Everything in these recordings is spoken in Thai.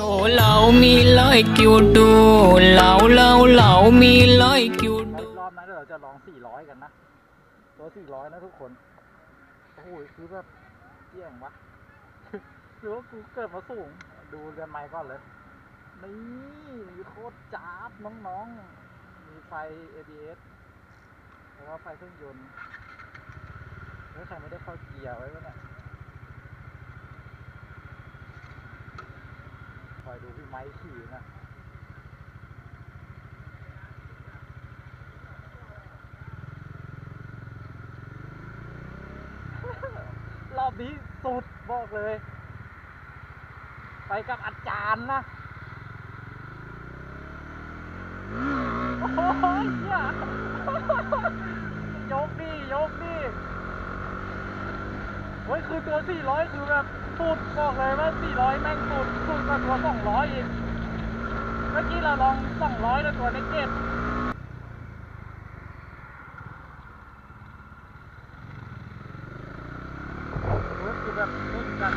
ร do อบนั้นเราจะลอง 400 กันนะ ตัว 400 นะทุกคน โอ้โหคือแบบเยี่ยงวะหรือว่ากูเกิดมาสูง ดูเรือนไม้ก่อนเลย นี่โคตรจ้าบน้องๆ มีไฟ ABS แล้วก็ไฟเครื่องยนต์แล้วใครไม่ได้เข้าเกียร์ไว้วะเนี่ย อยดูพี่ไม้ขี่นะรอบนี้สุดบอกเลย ไปกับอาจารย์นะโอ้โหเหี้ยยกดิยกดิเฮ้ยคือตัว 400 คือแบบสุดบอกเลยว่า 400 แม่งสุดสุด กว่าตัว200อีก เมื่อกี้เราลอง200แล้วตัวเล็กเก็ดเฮ้ยคือแบบนิ่งกัน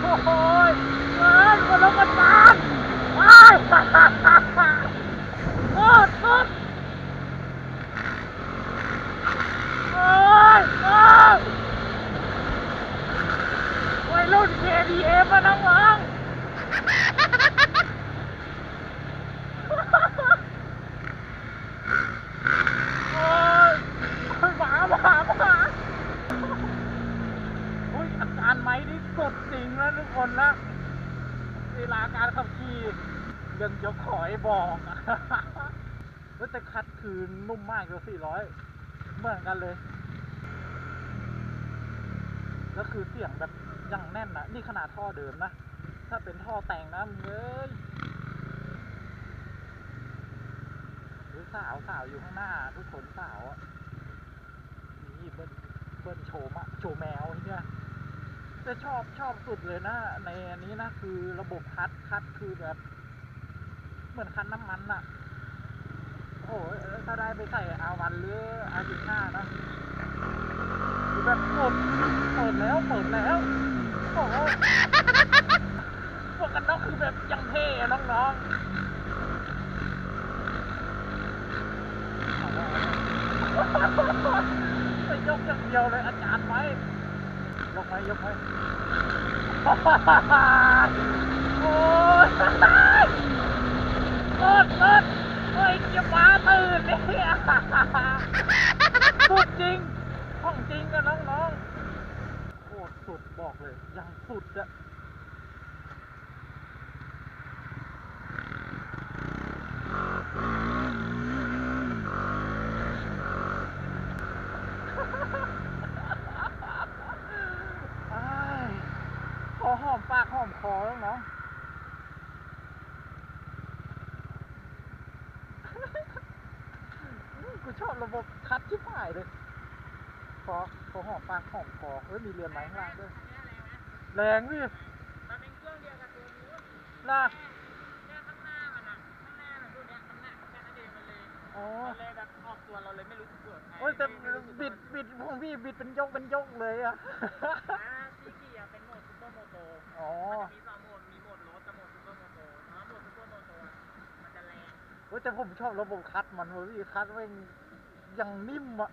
โอ้โหยเอ้ยคนละประจานว้ายโคตรโคตรโอ้ยโอ้ยวัยรุ่น KDF มาน้องๆโอ้ยโอ้ยหมาหมาหมา โอ้ยอาการไม้นี่ สุดจริงนะทุกคนนะเวลาการขับขี่ยังยกขอให้บอกอะเฮ้ยแต่คัดคือนุ่มมากเลย400 เหมือนกันเลย แล้วคือเสียงแบบยังแน่นนะนี่ขนาดท่อเดิมนะ ถ้าเป็นท่อแต่งนะมึงเอ้ยหรือสาวสาวอยู่ข้างหน้า ทุกคนสาวอะนี่เบิ้ลเบิ้ลโชว์มะโชว์แมวเนี่ย จะชอบชอบสุดเลยนะ ในอันนี้นะคือระบบคัดคัดคือแบบ เหมือนคันน้ำมันอะโอ้ถ้าได้ไปใส่อาวันหรืออาจิห้านะคือแบบกดเปิดแล้วเปิดแล้วโอ้โหพวกกันน็อกคือแบบยังเท่อะน้องๆไปยกอย่างเดียวเลยอาจารย์ไว้ ยกไปยกไว้โอ้ยรถรถเฮ้ยจะมาตื่นเนี่ยสุดจริงของจริงอะน้องๆโคตรสุดบอกเลยยังสุดอะอ้ายขอหอมปากหอมคอแล้วเนาะ กูชอบ ระบบคัดชิบหายเลยขอขอหอมปากหอมคอเฮ้ยมีเรือนไม้ข้างล่างด้วยแรงพี่มันเป็นเครื่องเดียวกับตัวนู้นน่าแค่ข้างหน้ามันอะข้างหน้ามันตัวเนี้ยมันหนักแค่นั้นเองมันเลยอ๋อมันเลยแบบออกตัวเราเลยไม่รู้สึกเกิดไงโอ้ยแต่ไม่รู้สึกบิดบิดของพี่บิดเป็นยกเป็นยกเลยอะอ่าที่ขี่อะเป็นโหมดซูเปอร์โมโตอ๋อมันจะมีสองโหมดมีโหมดรถกับโหมดซูเปอร์โมโตแต่ว่าโหมดซูเปอร์โมโตอะมันจะแรงเฮ้ยแต่ผมชอบระบบคัดมันเว้ยพี่คัดแม่งยั งนิ่มอะ